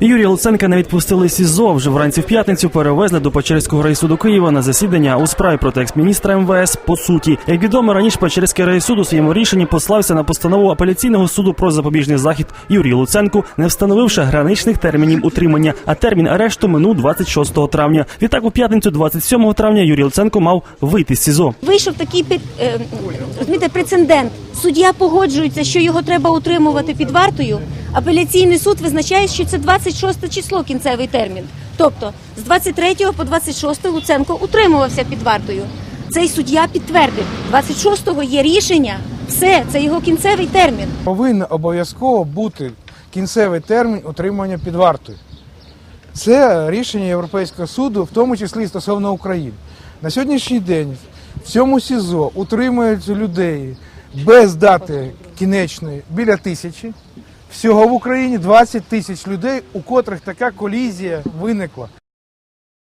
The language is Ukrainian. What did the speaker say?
Юрія Луценка не відпустили СІЗО. Вже вранці в п'ятницю перевезли до Печерського райсуду Києва на засідання у справі проти екс-міністра МВС. По суті, як відомо, раніше Печерський райсуд у своєму рішенні послався на постанову апеляційного суду про запобіжний захід Юрію Луценку, не встановивши граничних термінів утримання. А термін арешту минув 26 травня. Відтак у п'ятницю, 27 травня, Юрій Луценко мав вийти з СІЗО. Вийшов такий е, розумієте, прецедент. Суддя погоджується, що його треба утримувати під вартою. Апеляційний суд визначає, що це 26 число кінцевий термін. Тобто з 23 по 26 Луценко утримувався під вартою. Цей суддя підтвердив, 26-го є рішення, все, це його кінцевий термін. Повинен обов'язково бути кінцевий термін утримання під вартою. Це рішення Європейського суду, в тому числі стосовно України. На сьогоднішній день в цьому СІЗО утримують людей без дати кінечної біля тисячі. Всього в Україні 20 тисяч людей, у котрих така колізія виникла.